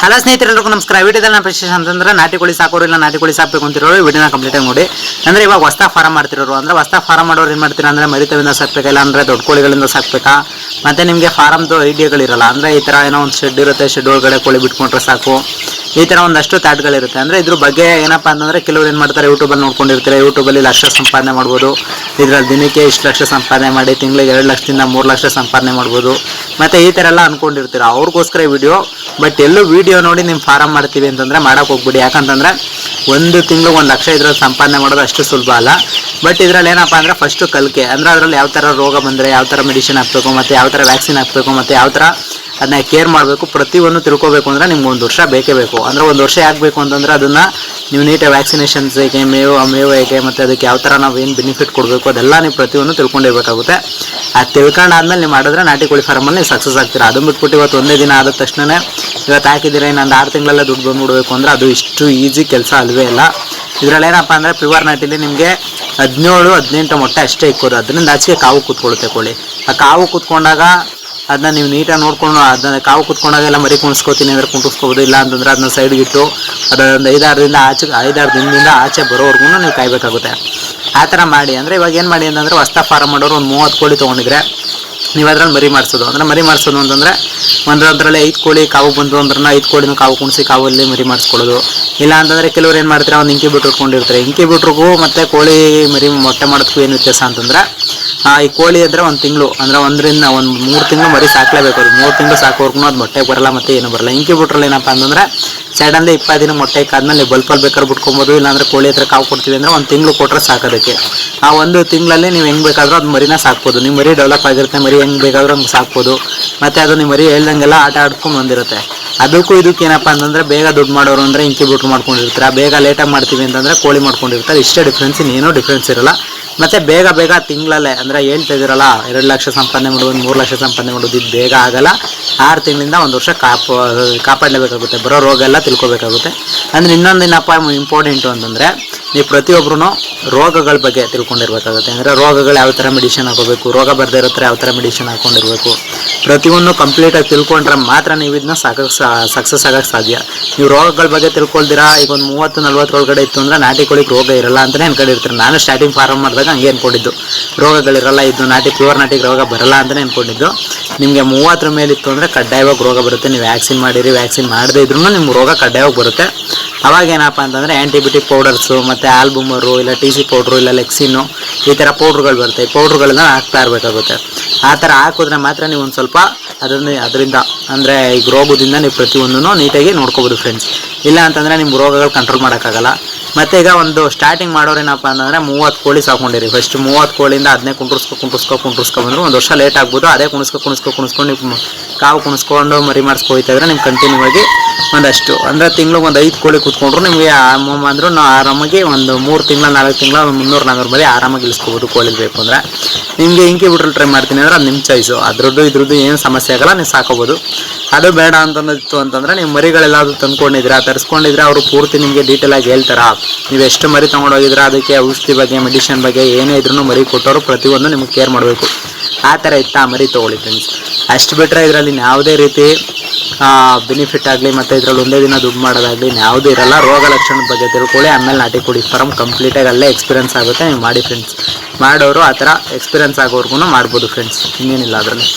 Hello ಸ್ನೇಹಿತರೆಲ್ಲರಿಗೂ ನಮಸ್ಕಾರ. ವಿಡಿಯೋದಲ್ಲಿ ನಾನು ಪ್ರಶ್ನೆ ಅಂತಂದ್ರೆ, ನಾಟಿ ಕೋಳಿ ಸಾಕೋರು ಇಲ್ಲ, ನಾಟಿ ಕೋಳಿ ಸಾಕಬೇಕು ಅಂತಿರೋರು ವಿಡಿಯೋನ ಕಂಪ್ಲೀಟ್ ಆಗಿ ನೋಡಿ. ಅಂದ್ರೆ ಇವಾಗ ಹೊಸ ಫಾರಂ ಮಾಡ್ತಿರೋರು. ಅಂದ್ರೆ ಹೊಸ ಫಾರಂ ಮಾಡೋರು ಏನು ಮಾಡ್ತೀರಾ ಅಂದ್ರೆ, ಮರಿತವಿಂದ ಸಾಕಬೇಕಾ ಇಲ್ಲ ಅಂದ್ರೆ ದೊಡ್ಡ ಕೋಳಿಗಳಿಂದ ಸಾಕಬೇಕಾ? ಮತ್ತೆ ನಿಮಗೆ ಫಾರಮ್ದು ಐಡಿಯಾಗಳಿರಲ್ಲ ಅಂದ್ರೆ ಈ ತರ ಏನೋ ಒಂದು ಶೆಡ್ ಇರುತ್ತೆ ಶೆಡ್ ಒಳಗಡೆ ಕೋಳಿ ಬಿಟ್ಕೊಂಡ್ರೆ ಸಾಕು. ಈ ತರ ಒಂದಷ್ಟು ಥಾಟ್ಗಳಿರುತ್ತೆ ಅಂದ್ರೆ ಇದ್ರ ಬಗ್ಗೆ ಏನಪ್ಪಾ ಅಂತಂದ್ರೆ ಕೆಲವರು ಏನು ಮಾಡ್ತಾರೆ ಯೂಟ್ಯೂಬಲ್ಲಿ ನೋಡ್ಕೊಂಡಿರ್ತಾರೆ. ಯೂಟ್ಯೂಬಲ್ಲಿ ಲಕ್ಷ ಸಂಪಾದನೆ ಮಾಡ್ಬೋದು. ಇದ್ರಲ್ಲಿ ದಿನಕ್ಕೆ ಇಷ್ಟು ಲಕ್ಷ ಸಂಪಾದನೆ ಮಾಡಿ, ತಿಂಗಳಿಗೆ ಎರಡು ಲಕ್ಷದಿಂದ ಮೂರು ಲಕ್ಷ ಸಂಪಾದನೆ ಮಾಡ್ಬೋದು. ಮತ್ತೆ ಈ ಥರ ಎಲ್ಲ ಅನ್ಕೊಂಡಿರ್ತೀರ? ಅವ್ರಿಗೋಸ್ಕರ ವಿಡಿಯೋ ಬಟ್ ಎಲ್ಲೂ ವಿಡಿಯೋ ನೋಡಿ ನಿಮ್ಮ ಫಾರಂ ಮಾಡ್ತೀವಿ ಅಂತಂದ್ರೆ ಮಾಡಕ್ ಹೋಗ್ಬಿಡಿ. ಯಾಕಂತಂದ್ರೆ ಒಂದು ತಿಂಗಳು ಒಂದು ಲಕ್ಷ ಇದ್ರಲ್ಲಿ ಸಂಪಾದನೆ ಮಾಡೋದು ಅಷ್ಟು ಸುಲಭ ಅಲ್ಲ. ಬಟ್ ಇದ್ರಲ್ಲಿ ಏನಪ್ಪ ಅಂದ್ರೆ ಫಸ್ಟ್ ಕಲಿಕೆ. ಅಂದ್ರೆ ಅದರಲ್ಲಿ ಯಾವ ಥರ ರೋಗ ಬಂದರೆ, ಯಾವ ಥರ ಮೆಡಿಸಿನ್ ಹಾಕ್ಬೇಕು, ಮತ್ತೆ ಯಾವ ಥರ ವ್ಯಾಕ್ಸಿನ್ ಹಾಕ್ಬೇಕು, ಮತ್ತೆ ಯಾವ ಥರ ಅದನ್ನ ಕೇರ್ ಮಾಡಬೇಕು, ಪ್ರತಿಯೊಂದು ತಿಳ್ಕೊಬೇಕು ಅಂದ್ರೆ ನಿಮ್ಗೆ ಒಂದು ವರ್ಷ ಬೇಕೇ ಬೇಕು. ಅಂದ್ರೆ ಒಂದು ವರ್ಷ ಯಾಕೆ ಬೇಕು ಅಂತಂದ್ರೆ ಅದನ್ನ ನೀವು ನೀಟಾಗಿ ವ್ಯಾಕ್ಸಿನೇಷನ್ಸ್ ಹೇಗೆ, ಮೇವು ಆ ಮೇವು ಹೇಗೆ, ಮತ್ತೆ ಅದಕ್ಕೆ ಯಾವ ಥರ ನಾವು ಏನು ಬೆನಿಫಿಟ್ ಕೊಡಬೇಕು, ಅದೆಲ್ಲ ನೀವು ಪ್ರತಿಯೊಂದು ತಿಳ್ಕೊಂಡಿರ್ಬೇಕಾಗುತ್ತೆ ಅದು ತಿಳ್ಕೊಂಡಾದ್ಮೇಲೆ ನೀವು ಮಾಡಿದ್ರೆ ನಾಟಿ ಕೋಳಿ ಫಾರ್ಮಲ್ಲಿ ನೀವು ಸಕ್ಸಸ್ ಆಗ್ತೀರಾ. ಅದನ್ನ ಬಿಟ್ಬಿಟ್ಟು ಇವತ್ತು ಒಂದೇ ದಿನ ಆದ ತಕ್ಷಣ ಇವತ್ತು ಹಾಕಿದ್ದೀರಾ, ಇನ್ನೊಂದು ಆರು ತಿಂಗಳಲ್ಲೇ ದುಡ್ಡು ಬಂದ್ಬಿಡ್ಬೇಕು ಅಂದರೆ ಅದು ಇಷ್ಟು ಈಸಿ ಕೆಲಸ ಅಲ್ವೇ ಇಲ್ಲ. ಇದರಲ್ಲಿ ಏನಪ್ಪ ಅಂದರೆ ಪ್ಯೂರ್ ನಾಟಿಲಿ ನಿಮಗೆ ಹದಿನೇಳು ಹದಿನೆಂಟು ಮೊಟ್ಟೆ ಅಷ್ಟೇ ಇಕ್ಕೋದು. ಅದರಿಂದ ಆಚೆಗೆ ಕಾವು ಕೂತ್ಕೊಳ್ಳುತ್ತೆ ಕೋಳಿ. ಆ ಕಾವು ಕೂತ್ಕೊಂಡಾಗ ಅದನ್ನ ನೀವು ನೀಟಾಗಿ ನೋಡ್ಕೊಂಡು ಅದನ್ನ ಕಾವು ಕುತ್ಕೊಂಡಾಗೆಲ್ಲ ಮರಿ ಕುಣಿಸ್ಕೋತೀನಿ ಅಂದ್ರೆ ಕುಂಟಿಸ್ಕೋಬೋದು ಇಲ್ಲ ಅಂತಂದ್ರೆ ಅದನ್ನ ಸೈಡ್ಗೆ ಇಟ್ಟು ಅದೊಂದು ಐದಾರು ದಿನ ಆಚೆ ಐದಾರು ದಿನದಿಂದ ಆಚೆ ಬರೋವರೆಗೂ ನೀವು ಕಾಯ್ಬೇಕಾಗುತ್ತೆ. ಆ ಥರ ಮಾಡಿ, ಅಂದರೆ ಇವಾಗ ಏನು ಮಾಡಿ ಅಂತಂದ್ರೆ ಹೊಸ ಫಾರಮ್ ಮಾಡೋರು ಒಂದು ಮೂವತ್ತು ಕೋಳಿ ತೊಗೊಂಡಿದ್ರೆ ನೀವು ಅದ್ರಲ್ಲಿ ಮರಿ ಮಾಡಿಸೋದು ಅಂದ್ರೆ ಮರಿ ಮಾಡಿಸೋದು ಅಂತಂದ್ರೆ ಅದರಲ್ಲಿ ಐದು ಕೋಳಿ ಕಾವು ಬಂದು ಅಂದ್ರೆ ಐದು ಕೋಳಿನ ಕಾವು ಕುಣಿಸಿ ಕಾವಲ್ಲಿ ಮರಿ ಮಾಡಿಸ್ಕೊಳ್ಳೋದು ಇಲ್ಲ ಅಂತಂದರೆ ಕೆಲವ್ರು ಏನು ಮಾಡ್ತಾರೆ, ಒಂದು ಇಂಕಿ ಬಿಟ್ರು ಇಟ್ಕೊಂಡಿರ್ತಾರೆ ಇಂಕಿ ಬಿಟ್ರಿಗೂ ಮತ್ತು ಕೋಳಿ ಮರಿ ಮೊಟ್ಟೆ ಮಾಡೋದಕ್ಕೂ ಏನು ವ್ಯತ್ಯಾಸ ಅಂತಂದ್ರೆ ಈ ಕೋಳಿ ಅಂದ್ರೆ ಒಂದು ತಿಂಗಳು, ಅಂದ್ರೆ ಒಂದರಿಂದ ಒಂದು ಮೂರು ತಿಂಗಳು ಮರಿ ಸಾಕ್ಲೇಬೇಕು ಅದು ಮೂರು ತಿಂಗಳು ಸಾಕೋರ್ಗು ಅದು ಮೊಟ್ಟೆ ಬರಲ್ಲ ಮತ್ತೆ ಏನು ಬರಲ್ಲ. ಇಂಕಿ ಏನಪ್ಪಾ ಅಂತಂದ್ರೆ ಸಡನ್ಲಿ ಇಪ್ಪತ್ತು ದಿನ ಮೊಟ್ಟೆ ಕಾದ್ಮೇಲೆ ಬಲ್ಪಲ್ಲಿ ಬೇಕಾದ್ರೆ ಬಿಟ್ಕೊಬೋದು, ಇಲ್ಲಾಂದ್ರೆ ಕೋಳಿ ಹತ್ರ ಕಾವು ಕೊಡ್ತೀವಿ ಅಂದ್ರೆ ಒಂದು ತಿಂಗಳು ಕೊಟ್ಟರೆ ಸಾಕೋದಕ್ಕೆ ಆ ಒಂದು ತಿಂಗಳಲ್ಲಿ ನೀವು ಹೆಂಗ್ ಬೇಕಾದ್ರೂ ಅದು ಮರಿನ ಸಾಕ್ಬೋದು. ನಿಮ್ಮ ಮರಿ ಡೆವಲಪ್ ಆಗಿರುತ್ತೆ, ಮರಿ ಹೆಂಗ್ ಬೇಕಾದ್ರೂ ಹಂಗೆ ಸಾಕ್ಬೋದು. ಮತ್ತೆ ಅದು ನಿಮ್ಮ ಮರಿ ಹೇಳ್ದಂಗೆಲ್ಲ ಆಟ ಆಡ್ಕೊಂಡು ಬಂದಿರುತ್ತೆ. ಅದಕ್ಕೂ ಇದಕ್ಕೆ ಏನಪ್ಪಾ ಅಂತಂದ್ರೆ ಬೇಗ ದುಡ್ಡು ಮಾಡೋರು ಅಂದ್ರೆ ಇಂಕಿ ಬಿಟ್ರು ಮಾಡ್ಕೊಂಡಿರ್ತಾರೆ. ಬೇಗ ಲೇಟಾಗಿ ಮಾಡ್ತೀವಿ ಅಂತಂದ್ರೆ ಕೋಳಿ ಮಾಡ್ಕೊಂಡಿರ್ತಾರೆ. ಇಷ್ಟೇ ಡಿಫ್ರೆನ್ಸ್ ಇನ್ನೇನೋ ಡಿಫ್ರೆನ್ಸ್ ಇರಲ್ಲ. ಮತ್ತೆ ಬೇಗ ಬೇಗ ತಿಂಗಳಲ್ಲೇ, ಅಂದ್ರೆ ಹೇಳ್ತಾ ಇದ್ದೀರಲ್ಲ ಎರಡು ಲಕ್ಷ ಸಂಪಾದನೆ ಮಾಡೋದು, ಮೂರು ಲಕ್ಷ ಸಂಪಾದನೆ ಮಾಡೋದು, ಇದು ಬೇಗ ಆಗಲ್ಲ. ಆರು ತಿಂಗಳಿಂದ ಒಂದು ವರ್ಷ ಕಾಪ, ಕಾಪಾಡಲೇಬೇಕಾಗುತ್ತೆ, ಬರೋ ರೋಗ ಎಲ್ಲ ತಿಳ್ಕೊಬೇಕಾಗುತ್ತೆ. ಅಂದ್ರೆ ಇನ್ನೊಂದು ಏನಪ್ಪ ಇಂಪಾರ್ಟೆಂಟು ಅಂತಂದ್ರೆ ನೀವು ಪ್ರತಿಯೊಬ್ಬರು ರೋಗಗಳ ಬಗ್ಗೆ ತಿಳ್ಕೊಂಡಿರ್ಬೇಕಾಗುತ್ತೆ. ಅಂದರೆ ರೋಗಗಳು ಯಾವ ಥರ ಮೆಡಿಷನ್ ಹಾಕೋಬೇಕು, ರೋಗ ಬರದೇ ಇರೋ ಥರ ಯಾವ ಥರ ಮೆಡಿಷನ್ ಹಾಕ್ಕೊಂಡಿರ್ಬೇಕು ಪ್ರತಿಯೊಂದು ಕಂಪ್ಲೀಟಾಗಿ ತಿಳ್ಕೊಂಡ್ರೆ ಮಾತ್ರ ನೀವು ಇದನ್ನ ಸಾಕಕ್ಕೆ ಸಕ್ಸಸ್ ಆಗೋಕ್ಕೆ ಸಾಧ್ಯ. ನೀವು ರೋಗಗಳ ಬಗ್ಗೆ ತಿಳ್ಕೊಳ್ದಿರಾ, ಈಗ ಒಂದು ಮೂವತ್ತು, ನಲ್ವತ್ತು ಒಳಗಡೆ ಇತ್ತು ಅಂದರೆ ನಾಟಿ ಕೋಳಿಗೆ ರೋಗ ಇರಲ್ಲ ಅಂತಲೇ ಅನ್ಕೊಂಡಿರ್ತಾರೆ. ನಾನು ಸ್ಟಾರ್ಟಿಂಗ್ ಫಾರ್ಮ್ ಮಾಡಿದಾಗ ಹಂಗೆ ಅನ್ಕೊಂಡಿದ್ದು. ರೋಗಗಳಿರಲ್ಲ, ಇದು ನಾಟಿ ಪ್ಯೂರ್ ನಾಟಿಗೆ ರೋಗ ಬರಲ್ಲ ಅಂತಲೇ ಅಂದ್ಕೊಂಡಿದ್ದು ನಿಮಗೆ ಮೂವತ್ತರ ಮೇಲೆ ಇತ್ತು ಅಂದರೆ ಕಡ್ಡಾಯವಾಗಿ ರೋಗ ಬರುತ್ತೆ. ನೀವು ವ್ಯಾಕ್ಸಿನ್ ಮಾಡಿರಿ ವ್ಯಾಕ್ಸಿನ್ ಮಾಡದೇ ಇದ್ರೂ ನಿಮ್ಗೆ ರೋಗ ಕಡ್ಡಾಯವಾಗಿ ಬರುತ್ತೆ. ಅವಾಗ ಏನಪ್ಪ ಅಂತಂದರೆ ಆ್ಯಂಟಿಬಯೋಟಿಕ್ ಪೌಡರ್ಸು ಮತ್ತು ಆಲ್ಬುಮರು ಇಲ್ಲ ಟಿ ಸಿ ಪೌಡ್ರು ಇಲ್ಲ ಲೆಕ್ಸಿನ್ನು ಈ ಥರ ಪೌಡ್ರುಗಳು ಬರುತ್ತೆ. ಈ ಪೌಡ್ರುಗಳನ್ನ ಹಾಕ್ತಾ ಇರಬೇಕಾಗುತ್ತೆ. ಆ ಥರ ಹಾಕಿದ್ರೆ ಮಾತ್ರ ನೀವು ಒಂದು ಸ್ವಲ್ಪ ಅದನ್ನು, ಅದರಿಂದ, ಅಂದರೆ ಈಗ ರೋಗದಿಂದ ನೀವು ಪ್ರತಿಯೊಂದನ್ನು ನೀಟಾಗಿ ನೋಡ್ಕೋಬೋದು ಫ್ರೆಂಡ್ಸ್ ಇಲ್ಲ ಅಂತಂದರೆ ನಿಮ್ಮ ರೋಗಗಳು ಕಂಟ್ರೋಲ್ ಮಾಡೋಕ್ಕಾಗಲ್ಲ. ಮತ್ತೆ ಈಗ ಒಂದು ಸ್ಟಾರ್ಟಿಂಗ್ ಮಾಡೋರು ಏನಪ್ಪ ಅಂತಂದರೆ ಮೂವತ್ತು ಕೋಳಿ ಸಾಕೊಂಡಿರಿ ಫಸ್ಟ್ ಮೂವತ್ತು ಕೋಳಿಯಿಂದ ಅದನ್ನೇ ಕುಂಟ್ರಿಸ್ಕೊ ಕುಂಟ್ರಿಸ್ಕೊ ಕುಂಟ್ರಿಸ್ಕೊ ಬಂದ್ರು. ಒಂದು ವರ್ಷ ಲೇಟ್ ಆಗ್ಬೋದು ಅದೇ ಕುಣಿಸ್ಕೊ ಕುಣಿಸ್ಕೊ ಕುಣಿಸ್ಕೊಂಡು ನೀವು ಕಾವು ಕುಣಿಸ್ಕೊಂಡು ಮರಿ ಮಾಡಿಸ್ಕೊಯ್ತಾ ಇದ್ರೆ ನಿಮ್ಗೆ ಕಂಟಿನ್ಯೂ ಆಗಿ ಒಂದಷ್ಟು. ಅಂದರೆ ತಿಂಗ್ಳಿಗೆ ಒಂದು ಐದು ಕೋಳಿ ಕೂತ್ಕೊಂಡ್ರು ನಿಮಗೆ ಅಂದ್ರು ನಾವು ಆರಾಮಾಗಿ ಒಂದು ಮೂರು ತಿಂಗಳ, ನಾಲ್ಕು ತಿಂಗಳ, ಒಂದು ಮುನ್ನೂರು ನಾನ್ನೂರು ಮರಿ ಆರಾಮಾಗಿ ಇಳಿಸ್ಕೋಬೋದು ಕೋಳಿ ಬೇಕು ಅಂದರೆ. ನಿಮಗೆ ಇಂಕಿ ಬಿಟ್ರಲ್ಲಿ ಟ್ರೈ ಮಾಡ್ತೀನಿ ಅಂದ್ರೆ ಅದು ನಿಮ್ಮ ಚಾಯ್ಸು ಅದ್ರದ್ದು ಇದ್ರದ್ದು ಏನು ಸಮಸ್ಯೆ ಆಗಲ್ಲ, ನೀವು ಸಾಕೋಬೋದು. ಅದು ಬೇಡ ಅಂತಂದಿತ್ತು ಅಂತಂದ್ರೆ ನೀವು ಮರಿಗಳೆಲ್ಲಾದರೂ ತಂದ್ಕೊಂಡಿದ್ರೆ ತರಿಸ್ಕೊಂಡಿದ್ರೆ ಅವರು ಪೂರ್ತಿ ನಿಮಗೆ ಡೀಟೇಲಾಗಿ ಹೇಳ್ತಾರ? ನೀವು ಎಷ್ಟು ಮರಿ ತೊಗೊಂಡೋಗಿದ್ರೆ ಅದಕ್ಕೆ ಔಷಧಿ ಬಗ್ಗೆ, ಮೆಡಿಷನ್ ಬಗ್ಗೆ ಏನೇ ಇದ್ರೂ ಮರಿ ಕೊಟ್ಟವರು ಪ್ರತಿಯೊಂದು ನಿಮಗೆ ಕೇರ್ ಮಾಡಬೇಕು. ಆ ಥರ ಇತ್ತು ಆ ಮರಿ ತೊಗೊಳ್ಳಿ ಫ್ರೆಂಡ್ಸ್ ಅಷ್ಟು ಬಿಟ್ಟರೆ ಇದರಲ್ಲಿ ಯಾವುದೇ ರೀತಿ ಬೆನಿಫಿಟ್ ಆಗಲಿ ಮತ್ತು ಇದರಲ್ಲಿ ಒಂದೇ ದಿನ ದುಡ್ಡು ಮಾಡೋದಾಗಲಿ ಯಾವುದೂ ಇರಲ್ಲ. ರೋಗ ಲಕ್ಷಣದ ಬಗ್ಗೆ ತಿಳ್ಕೊಳ್ಳಿ, ಆಮೇಲೆ ನಾಟಿ ಕೊಡಿ. ಫಾರಮ್ ಕಂಪ್ಲೀಟಾಗಿ ಅಲ್ಲೇ ಎಕ್ಸ್ಪೀರಿಯನ್ಸ್ ಆಗುತ್ತೆ, ನೀವು ಮಾಡಿ ಫ್ರೆಂಡ್ಸ್ ಮಾಡೋರು ಆ ಥರ ಎಕ್ಸ್ಪೀರಿಯನ್ಸ್ ಆಗೋರ್ಗು ಮಾಡ್ಬೋದು ಫ್ರೆಂಡ್ಸ್ ಇನ್ನೇನಿಲ್ಲ ಅದರಲ್ಲಿ.